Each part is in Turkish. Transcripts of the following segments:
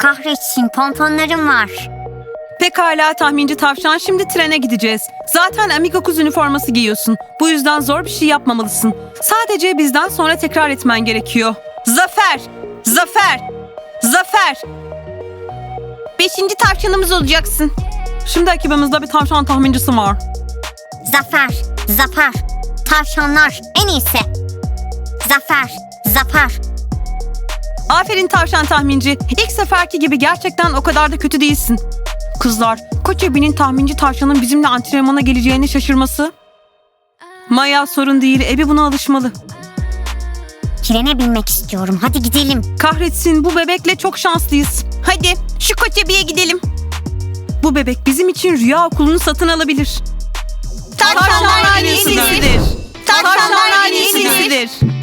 Kahretsin pontonlarım var. Pekala tahminci tavşan şimdi trene gideceğiz. Zaten Amigo kuz üniforması giyiyorsun. Bu yüzden zor bir şey yapmamalısın. Sadece bizden sonra tekrar etmen gerekiyor. Zafer! Zafer! Zafer! Beşinci tavşanımız olacaksın. Şimdi ekibimizde bir tavşan tahmincisi var. Zafer, zafer. Tavşanlar en iyisi. Zafer, zafer. Aferin tavşan tahminci. İlk seferki gibi gerçekten o kadar da kötü değilsin. Kızlar, Koç Ebi'nin tahminci tavşanın bizimle antrenmana geleceğini şaşırması. Maya sorun değil, Ebi buna alışmalı. Trene binmek istiyorum. Hadi gidelim. Kahretsin bu bebekle çok şanslıyız. Hadi şu Koç Ebi'ye gidelim. Bu bebek bizim için rüya okulunu satın alabilir. Tavşanlar ailesidir. Tavşanlar ailesidir.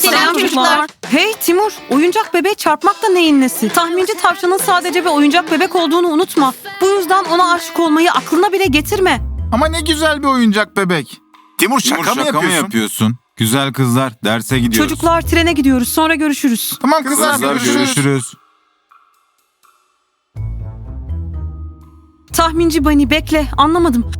Selam çocuklar. Hey Timur, oyuncak bebeğe çarpmak da neyin nesi? Tahminci tavşanın sadece bir oyuncak bebek olduğunu unutma. Bu yüzden ona aşık olmayı aklına bile getirme. Ama ne güzel bir oyuncak bebek. Timur şaka, Timur, mı, şaka yapıyorsun? mı yapıyorsun? Güzel kızlar derse gidiyoruz. Çocuklar trene gidiyoruz, sonra görüşürüz. Tamam kızlar, Kızlar görüşürüz. görüşürüz. Tahminci Bani bekle, anlamadım.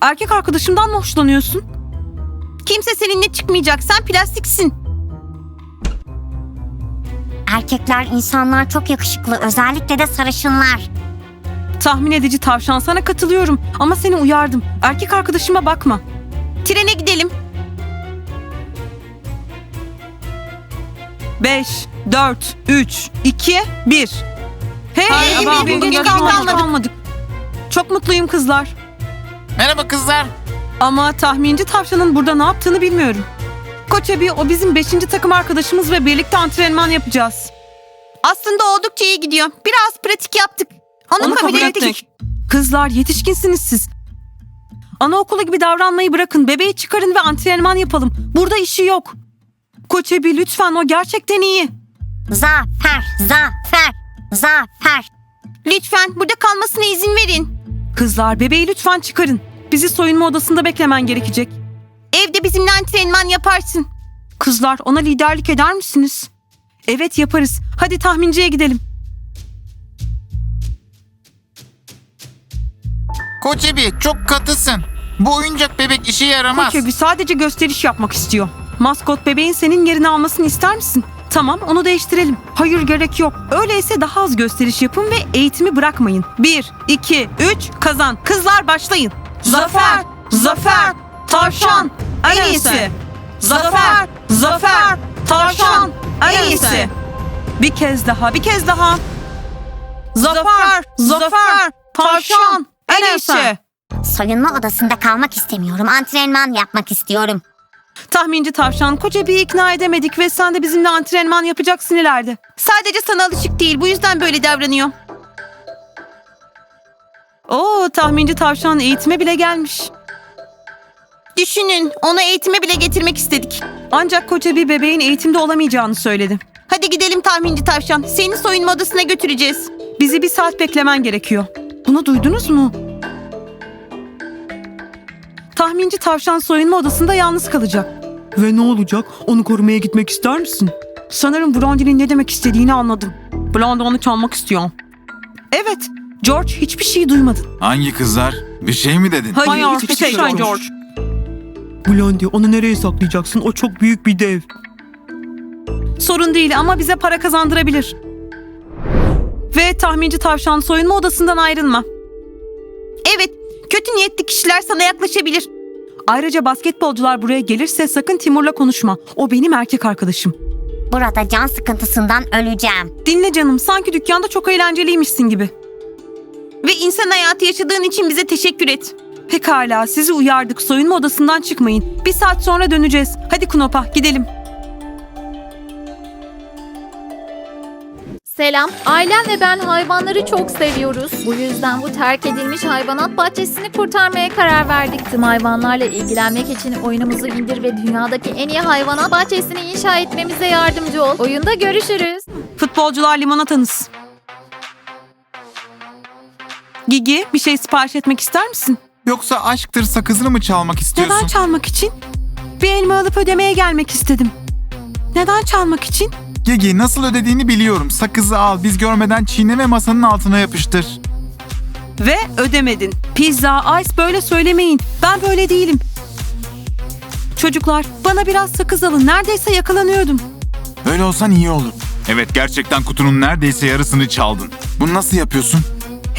Erkek arkadaşımdan mı hoşlanıyorsun? Kimse seninle çıkmayacak, sen plastiksin. Erkekler insanlar çok yakışıklı. Özellikle de sarışınlar. Tahmin edici tavşan sana katılıyorum ama seni uyardım. Erkek arkadaşıma bakma. Trene gidelim. 5, 4, 3, 2, 1. Hey, Hayır, ama bir bugün gün kalmadık. kalmadık. Çok mutluyum kızlar. Merhaba kızlar. Ama tahminci tavşanın burada ne yaptığını bilmiyorum. Koç Ebi o bizim 5. takım arkadaşımız ve birlikte antrenman yapacağız. Aslında oldukça iyi gidiyor. Biraz pratik yaptık. Onu, kabul, ettik. Kızlar yetişkinsiniz siz. Anaokulu gibi davranmayı bırakın. Bebeği çıkarın ve antrenman yapalım. Burada işi yok. Koç Ebi lütfen o gerçekten iyi. Zafer, zafer, zafer. Lütfen burada kalmasına izin verin. Kızlar bebeği lütfen çıkarın. Bizi soyunma odasında beklemen gerekecek. Bizimle antrenman yaparsın. Kızlar ona liderlik eder misiniz? Evet yaparız. Hadi tahminciye gidelim. Koç Ebi çok katısın. Bu oyuncak bebek işe yaramaz. Koç Ebi sadece gösteriş yapmak istiyor. Maskot bebeğin senin yerini almasını ister misin? Tamam onu değiştirelim. Hayır gerek yok. Öyleyse daha az gösteriş yapın ve eğitimi bırakmayın. 1, 2, 3 kazan. Kızlar başlayın. Zafer! Zafer! Tavşan! En iyisi! Zafer! Zafer! Tavşan! En iyisi! Bir kez daha, bir kez daha. Zafer! Zafer! Tavşan! En iyisi! Soyunma odasında kalmak istemiyorum. Antrenman yapmak istiyorum. Tahminci tavşan koca bir ikna edemedik ve sen de bizimle antrenman yapacaksın ileride. Sadece sana alışık değil bu yüzden böyle davranıyor. Oo tahminci tavşan eğitime bile gelmiş. Düşünün onu eğitime bile getirmek istedik. Ancak koca bir bebeğin eğitimde olamayacağını söyledi. Hadi gidelim tahminci tavşan. Seni soyunma odasına götüreceğiz. Bizi bir saat beklemen gerekiyor. Bunu duydunuz mu? Tahminci tavşan soyunma odasında yalnız kalacak. Ve ne olacak? Onu korumaya gitmek ister misin? Sanırım Blondie'nin ne demek istediğini anladım. Blondie onu çalmak istiyor. Evet, George hiçbir şey duymadın. Hangi kızlar? Bir şey mi dedin? Hayır, hiçbir şey George. Blondie onu nereye saklayacaksın? O çok büyük bir dev. Sorun değil ama bize para kazandırabilir. Ve tahminci tavşan soyunma odasından ayrılma. Evet, kötü niyetli kişiler sana yaklaşabilir. Ayrıca basketbolcular buraya gelirse sakın Timur'la konuşma. O benim erkek arkadaşım. Burada can sıkıntısından öleceğim. Dinle canım, sanki dükkanda çok eğlenceliymişsin gibi. Ve insan hayatı yaşadığın için bize teşekkür et. Pekala, sizi uyardık. Soyunma odasından çıkmayın. Bir saat sonra döneceğiz. Hadi Knopa, gidelim. Selam. Ailem ve ben hayvanları çok seviyoruz. Bu yüzden bu terk edilmiş hayvanat bahçesini kurtarmaya karar verdik. Tüm hayvanlarla ilgilenmek için oyunumuzu indir ve dünyadaki en iyi hayvanat bahçesini inşa etmemize yardımcı ol. Oyunda görüşürüz. Futbolcular limonatanız. Gigi, bir şey sipariş etmek ister misin? Yoksa aşktır sakızını mı çalmak istiyorsun? Neden çalmak için? Bir elma alıp ödemeye gelmek istedim. Neden çalmak için? Gigi nasıl ödediğini biliyorum. Sakızı al biz görmeden çiğne ve masanın altına yapıştır. Ve ödemedin. Pizza, ice böyle söylemeyin. Ben böyle değilim. Çocuklar bana biraz sakız alın. Neredeyse yakalanıyordum. Böyle olsan iyi olur. Evet gerçekten kutunun neredeyse yarısını çaldın. Bunu nasıl yapıyorsun?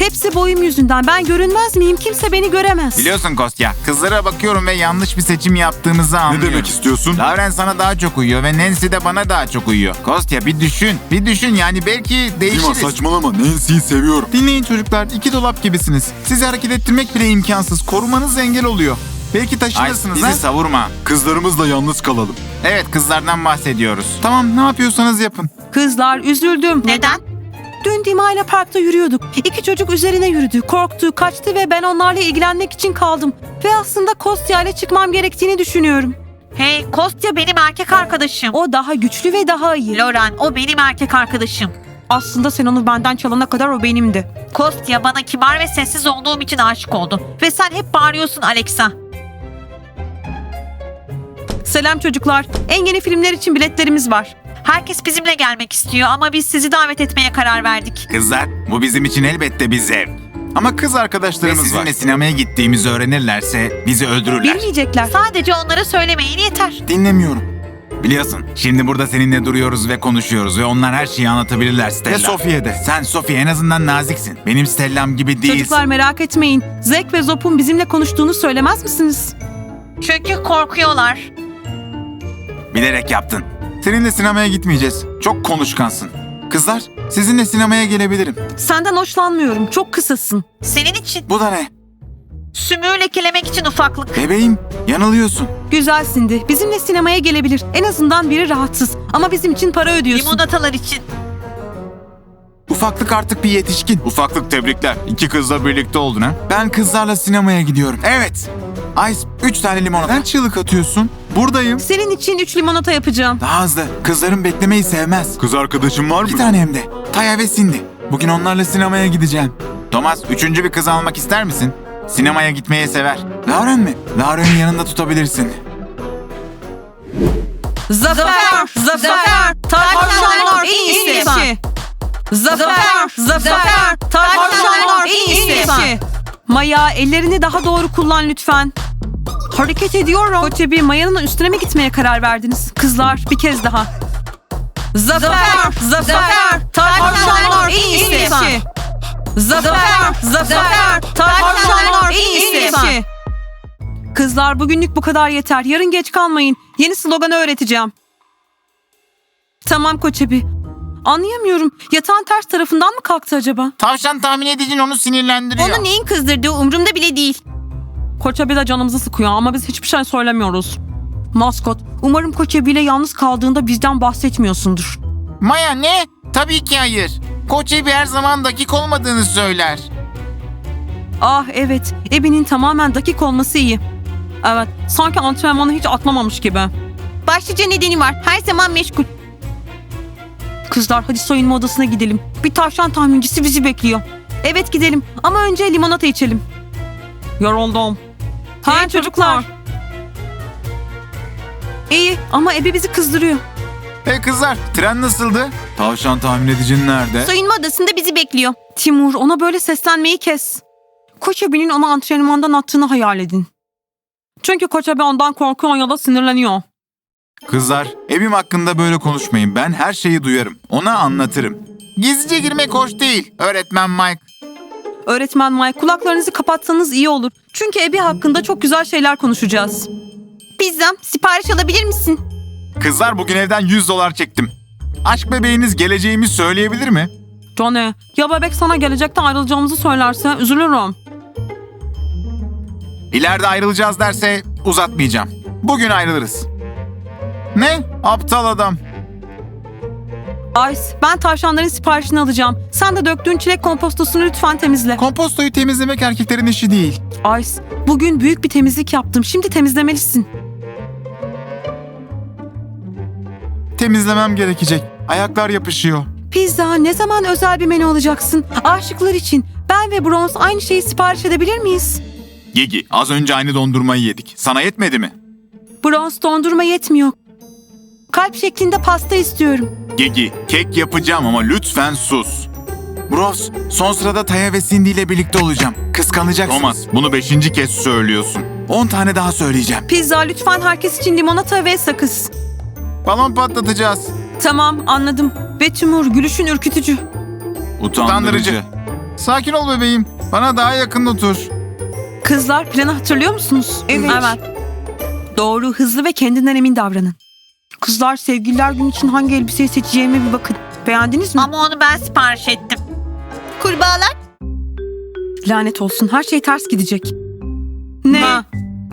Hepsi boyum yüzünden. Ben görünmez miyim? Kimse beni göremez. Biliyorsun Kostya, kızlara bakıyorum ve yanlış bir seçim yaptığımızı Ne anlıyorum. demek istiyorsun? Lauren sana daha çok uyuyor ve Nancy de bana daha çok uyuyor. Kostya bir düşün, bir düşün yani belki Dima değişiriz. saçmalama Nancy'yi seviyorum. Dinleyin çocuklar, iki dolap gibisiniz. Sizi hareket ettirmek bile imkansız. Korumanız engel oluyor. Belki taşınırsınız bizi ha? savurma. Kızlarımızla yalnız kalalım. Evet, kızlardan bahsediyoruz. Tamam, ne yapıyorsanız yapın. Kızlar üzüldüm. Neden? Dün Dima ile parkta yürüyorduk. İki çocuk üzerine yürüdü. Korktu, kaçtı ve ben onlarla ilgilenmek için kaldım. Ve aslında Kostya ile çıkmam gerektiğini düşünüyorum. Hey, Kostya benim erkek arkadaşım. O daha güçlü ve daha iyi. Loren, o benim erkek arkadaşım. Aslında sen onu benden çalana kadar o benimdi. Kostya bana kibar ve sessiz olduğum için aşık oldu. Ve sen hep bağırıyorsun Alexa. Selam çocuklar. En yeni filmler için biletlerimiz var. Herkes bizimle gelmek istiyor ama biz sizi davet etmeye karar verdik. Kızlar, bu bizim için elbette bir zevk. Ama kız arkadaşlarımız Ve sizinle sizinle sinemaya gittiğimizi öğrenirlerse bizi öldürürler. Bilmeyecekler. Sadece onlara söylemeyin yeter. Dinlemiyorum. Biliyorsun, şimdi burada seninle duruyoruz ve konuşuyoruz ve onlar her şeyi anlatabilirler Stella. Ve Sophie'ye de. Sen Sophie en azından naziksin. Benim Stella'm gibi değilsin. Çocuklar merak etmeyin. Zek ve Zop'un bizimle konuştuğunu söylemez misiniz? Çünkü korkuyorlar. Bilerek yaptın. Seninle sinemaya gitmeyeceğiz. Çok konuşkansın. Kızlar, sizinle sinemaya gelebilirim. Senden hoşlanmıyorum. Çok kısasın. Senin için Bu da ne? sümüğü lekelemek için ufaklık. Bebeğim, yanılıyorsun. Güzelsindi. Bizimle sinemaya gelebilir. En azından biri rahatsız. Ama bizim için para ödüyorsun. Limonatalar için. Ufaklık artık bir yetişkin. Ufaklık tebrikler. İki kızla birlikte oldun ha. Ben kızlarla sinemaya gidiyorum. Evet. Ice, üç tane limonata. Sen çığlık atıyorsun. Buradayım. Senin için 3 limonata yapacağım. Daha hızlı. Kızların beklemeyi sevmez. Kız arkadaşın var mı? Bir tane hem de. Taya ve Cindy. Bugün onlarla sinemaya gideceğim. Thomas, üçüncü bir kız almak ister misin? Sinemaya gitmeyi sever. Lauren mi? Lauren'i yanında tutabilirsin. Zafer! Zafer! Tartışanlar en iyisi! Zafer! Zafer! Tartışanlar en iyisi! Maya ellerini daha doğru kullan lütfen. Hareket ediyorum. Koçebi Maya'nın üstüne mi gitmeye karar verdiniz? Kızlar bir kez daha. Zafer! Zafer! Tartışanlar en iyisi! Zafer! Zafer! Tartışanlar en iyisi! Kızlar bugünlük bu kadar yeter. Yarın geç kalmayın. Yeni sloganı öğreteceğim. Tamam Koçebi. Anlayamıyorum. Yatağın ters tarafından mı kalktı acaba? Tavşan tahmin edicin onu sinirlendiriyor. neyin kızdırdığı umurumda bile değil. Koçebi de canımızı sıkıyor ama biz hiçbir şey söylemiyoruz. Maskot, umarım Koçebi ile yalnız kaldığında bizden bahsetmiyorsundur. Maya ne? Tabii ki hayır. Koç Ebi her zaman dakik olmadığını söyler. Ah evet, Ebi'nin tamamen dakik olması iyi. Evet, sanki antrenmanı hiç atlamamış gibi. Başlıca nedeni var, her zaman meşgul. Kızlar hadi soyunma odasına gidelim. Bir tavşan tahmincisi bizi bekliyor. Evet gidelim ama önce limonata içelim. Yoruldum. Ha çocuklar. İyi ama Ebi bizi kızdırıyor. Hey kızlar, tren nasıldı? Tavşan tahmin edicin nerede? Soyunma odasında bizi bekliyor. Timur ona böyle seslenmeyi kes. Koç Ebi'nin onu antrenmandan attığını hayal edin. Çünkü Koç Ebi ondan korkuyor ya da sinirleniyor. Kızlar, evim hakkında böyle konuşmayın. Ben her şeyi duyarım. Ona anlatırım. Gizlice girmek hoş değil. Öğretmen Mike. Öğretmen Mike kulaklarınızı kapatsanız iyi olur. Çünkü Ebi hakkında çok güzel şeyler konuşacağız. Pizza sipariş alabilir misin? Kızlar bugün evden 100 dolar çektim. Aşk bebeğiniz geleceğimi söyleyebilir mi? Johnny ya bebek sana gelecekte ayrılacağımızı söylerse üzülürüm. İleride ayrılacağız derse uzatmayacağım. Bugün ayrılırız. Ne? Aptal adam. Ice ben tavşanların siparişini alacağım. Sen de döktüğün çilek kompostosunu lütfen temizle. Kompostoyu temizlemek erkeklerin işi değil. Ice bugün büyük bir temizlik yaptım. Şimdi temizlemelisin. Temizlemem gerekecek. Ayaklar yapışıyor. Pizza ne zaman özel bir menü olacaksın? Aşıklar için ben ve Bronze aynı şeyi sipariş edebilir miyiz? Gigi, az önce aynı dondurmayı yedik. Sana yetmedi mi? Bronze dondurma yetmiyor. Kalp şeklinde pasta istiyorum. Gigi, kek yapacağım ama lütfen sus. Bros, son sırada Taya ve Cindy ile birlikte olacağım. Kıskanacaksınız. Thomas bunu beşinci kez söylüyorsun. 10 tane daha söyleyeceğim. Pizza lütfen herkes için limonata ve sakız. Balon patlatacağız. Tamam anladım. Ve Timur gülüşün ürkütücü. Utandırıcı. Utandırıcı. Sakin ol bebeğim. Bana daha yakın otur. Kızlar planı hatırlıyor musunuz? Evet. Doğru, hızlı ve kendinden emin davranın. Kızlar sevgililer günü için hangi elbiseyi seçeceğime bir bakın. Beğendiniz mi? Ama onu ben sipariş ettim. Kurbağalar. Lanet olsun her şey ters gidecek. Ne?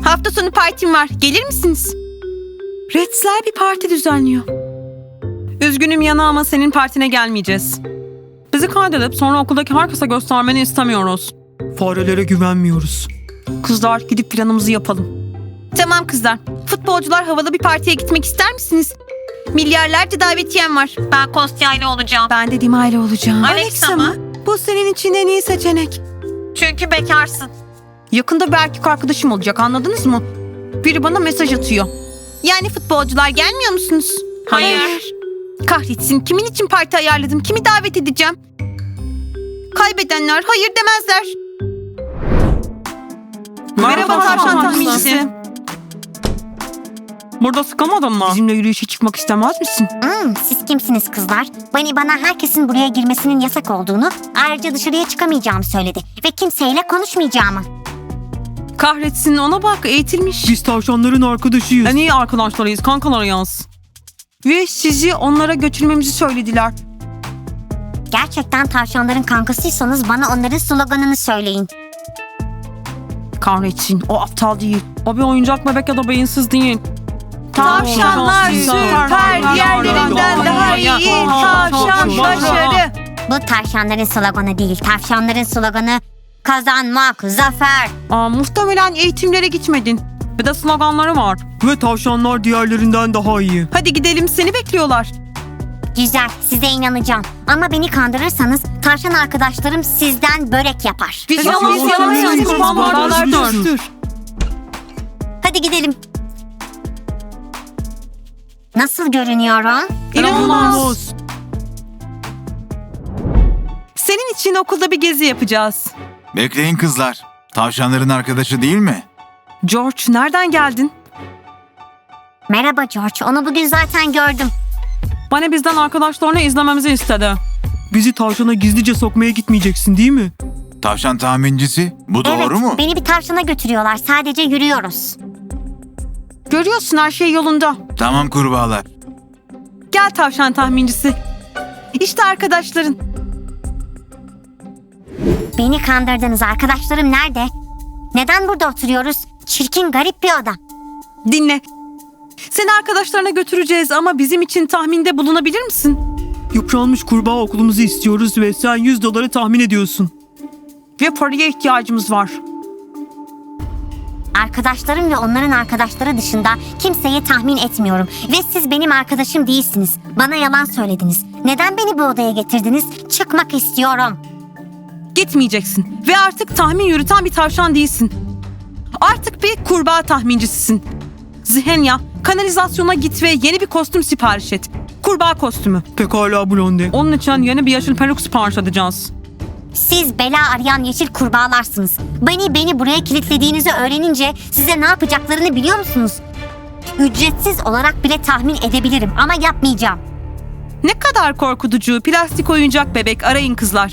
Hafta sonu partim var. Gelir misiniz? Redsler bir parti düzenliyor. Üzgünüm Yana ama senin partine gelmeyeceğiz. Bizi kaydedip sonra okuldaki herkese göstermeni istemiyoruz. Farelere güvenmiyoruz. Kızlar gidip planımızı yapalım. Tamam kızlar. Futbolcular havalı bir partiye gitmek ister misiniz? Milyarlarca davetiyem var. Ben Kostya ile olacağım. Ben de Dima ile olacağım. Alexa mı? Bu senin için en iyi seçenek. Çünkü bekarsın. Yakında bir erkek arkadaşım olacak anladınız mı? Biri bana mesaj atıyor. Yani futbolcular gelmiyor musunuz? Hayır. Kahretsin kimin için parti ayarladım? Kimi davet edeceğim? Kaybedenler hayır demezler. Merhaba tavşan tahmincisi. Burada sıkılmadın mı? Bizimle yürüyüşe çıkmak istemez misin? Hmm, siz kimsiniz kızlar? Bani bana herkesin buraya girmesinin yasak olduğunu, ayrıca dışarıya çıkamayacağımı söyledi. Ve kimseyle konuşmayacağımı. Kahretsin ona bak eğitilmiş. Biz tavşanların arkadaşıyız. En iyi arkadaşlarıyız kankalarıyız. Ve sizi onlara götürmemizi söylediler. Gerçekten tavşanların kankasıysanız bana onların sloganını söyleyin. Kahretsin o aptal değil. O bir oyuncak bebek ya da beyinsiz değil. Tavşanlar süper, diğerlerinden daha iyi. Tavşan başarı. Bu tavşanların sloganı değil, tavşanların sloganı kazanmak, zafer. Aa, muhtemelen eğitimlere gitmedin. Bir de sloganları var. Ve tavşanlar diğerlerinden daha iyi. Hadi gidelim seni bekliyorlar. Güzel, size inanacağım. Ama beni kandırırsanız tavşan arkadaşlarım sizden börek yapar. Biz yalan yalan söylüyoruz, yalan kurbanlar dönsün. Hadi gidelim. Nasıl görünüyorum? İnanılmaz. Senin için okulda bir gezi yapacağız. Bekleyin kızlar. Tavşanların arkadaşı değil mi? George nereden geldin? Merhaba George, onu bugün zaten gördüm. Bana bizden arkadaşlarını izlememizi istedi. Bizi tavşana gizlice sokmaya gitmeyeceksin değil mi? Tavşan tahmincisi. Bu doğru evet, mu? beni bir tavşana götürüyorlar. Sadece yürüyoruz. Görüyorsun her şey yolunda. Tamam kurbağalar. Gel tavşan tahmincisi. İşte arkadaşların. Beni kandırdınız. Arkadaşlarım nerede? Neden burada oturuyoruz? Çirkin, garip bir oda. Dinle. Seni arkadaşlarına götüreceğiz ama bizim için tahminde bulunabilir misin? Yıpranmış kurbağa okulumuzu istiyoruz ve sen 100 doları tahmin ediyorsun. Ve paraya ihtiyacımız var. Arkadaşlarım ve onların arkadaşları dışında kimseyi tahmin etmiyorum. Ve siz benim arkadaşım değilsiniz. Bana yalan söylediniz. Neden beni bu odaya getirdiniz? Çıkmak istiyorum. Gitmeyeceksin. Ve artık tahmin yürüten bir tavşan değilsin. Artık bir kurbağa tahmincisisin. Zihenya, kanalizasyona git ve yeni bir kostüm sipariş et. Kurbağa kostümü. Pekala Blondie. Onun için yeni bir yeşil peruk sipariş edeceğiz. Siz bela arayan yeşil kurbağalarsınız. Beni beni buraya kilitlediğinizi öğrenince size ne yapacaklarını biliyor musunuz? Ücretsiz olarak bile tahmin edebilirim ama yapmayacağım. Ne kadar korkutucu. Plastik oyuncak bebek. Arayın kızlar.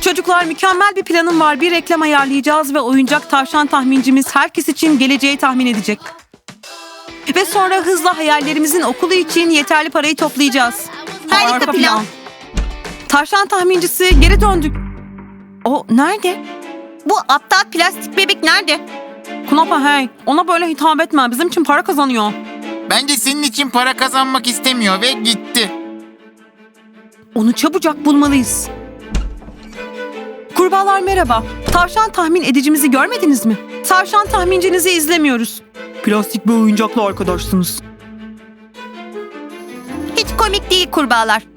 Çocuklar mükemmel bir planım var. Bir reklam ayarlayacağız ve oyuncak tavşan tahmincimiz herkes için geleceği tahmin edecek. Ve sonra hızla hayallerimizin okulu için yeterli parayı toplayacağız. Harika plan. Tavşan tahmincisi geri döndük. O nerede? Bu aptal plastik bebek nerede? Knapa hey. Ona böyle hitap etme. Bizim için para kazanıyor. Bence senin için para kazanmak istemiyor ve gitti. Onu çabucak bulmalıyız. Kurbağalar merhaba. Tavşan tahmin edicimizi görmediniz mi? Tavşan tahmincinizi izlemiyoruz. Plastik bir oyuncakla arkadaşsınız. Hiç komik değil kurbağalar.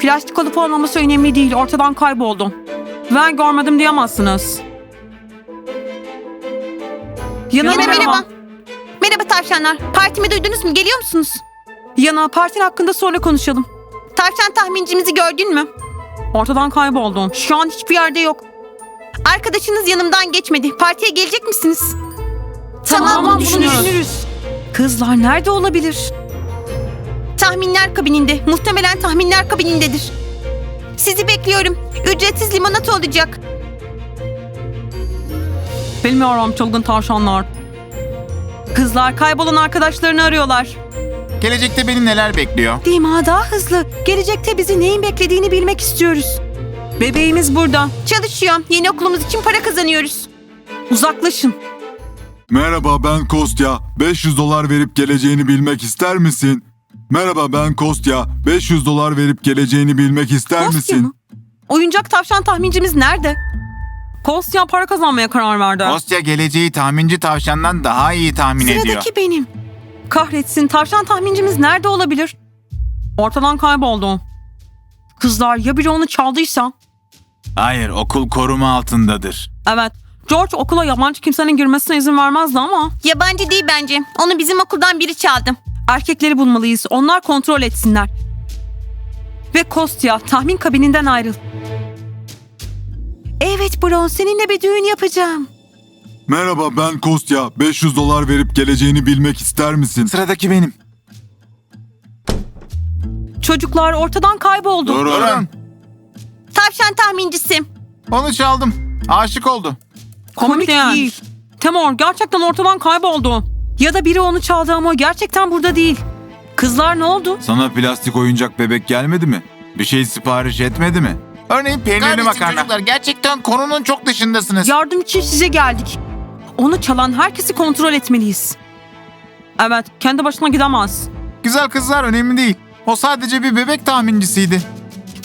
Plastik olup olmaması önemli değil. Ortadan kayboldu. Ben görmedim diyemezsiniz. Yana Yana merhaba. merhaba. Merhaba tavşanlar. Partimi duydunuz mu? Geliyor musunuz? Yana partin hakkında sonra konuşalım. Tavşan tahmincimizi gördün mü? Ortadan kayboldu. Şu an hiçbir yerde yok. Arkadaşınız yanımdan geçmedi. Partiye gelecek misiniz? Tamam, bunu bunu düşünürüz. Kızlar nerede olabilir? Tahminler kabininde. Muhtemelen tahminler kabinindedir. Sizi bekliyorum. Ücretsiz limonata olacak. Bilmiyorum çılgın tavşanlar. Kızlar kaybolan arkadaşlarını arıyorlar. Gelecekte beni neler bekliyor? Dima daha hızlı. Gelecekte bizi neyin beklediğini bilmek istiyoruz. Bebeğimiz burada. Çalışıyor. Yeni okulumuz için para kazanıyoruz. Uzaklaşın. Merhaba ben Kostya. 500 dolar verip geleceğini bilmek ister misin? Merhaba ben Kostya. 500 dolar verip geleceğini bilmek ister Kostya misin? mı? Oyuncak tavşan tahmincimiz nerede? Kostya para kazanmaya karar verdi. Kostya geleceği tahminci tavşandan daha iyi tahmin ediyor. Sıradaki benim. Kahretsin tavşan tahmincimiz nerede olabilir? Ortadan kayboldu. Kızlar ya biri onu çaldıysa? Hayır okul koruma altındadır. Evet. George okula yabancı kimsenin girmesine izin vermezdi ama. Yabancı değil bence. Onu bizim okuldan biri çaldı. Erkekleri bulmalıyız. Onlar kontrol etsinler. Ve Kostya tahmin kabininden ayrıl. Evet Bron seninle bir düğün yapacağım. Merhaba ben Kostya. 500 dolar verip geleceğini bilmek ister misin? Sıradaki benim. Çocuklar ortadan kayboldu. Durun. Tavşan tahmincisi. Onu çaldım. Aşık oldu. Komik, değil. Temor gerçekten ortadan kayboldu. Ya da biri onu çaldı ama o gerçekten burada değil. Kızlar ne oldu? Sana plastik oyuncak bebek gelmedi mi? Bir şey sipariş etmedi mi? Örneğin peynirli Kahretsin makarna. çocuklar gerçekten konunun çok dışındasınız. Yardım için size geldik. Onu çalan herkesi kontrol etmeliyiz. Evet, kendi başına gidemez. Güzel kızlar önemli değil. O sadece bir bebek tahmincisiydi.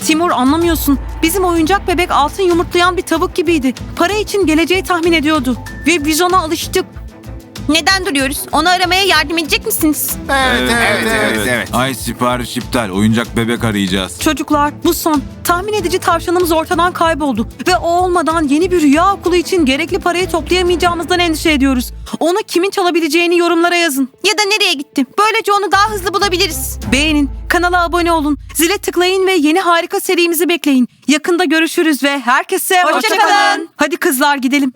Timur anlamıyorsun. Bizim oyuncak bebek altın yumurtlayan bir tavuk gibiydi. Para için geleceği tahmin ediyordu. Ve biz ona alıştık. Neden duruyoruz? Onu aramaya yardım edecek misiniz? Evet evet evet. Ay sipariş iptal. Oyuncak bebek arayacağız. Çocuklar bu son. Tahmin edici tavşanımız ortadan kayboldu. Ve o olmadan yeni bir rüya okulu için gerekli parayı toplayamayacağımızdan endişe ediyoruz. Onu kimin çalabileceğini yorumlara yazın. Ya da nereye gitti? Böylece onu daha hızlı bulabiliriz. Beğenin, kanala abone olun, zile tıklayın ve yeni harika serimizi bekleyin. Yakında görüşürüz ve herkese hoşçakalın. Hadi kızlar gidelim.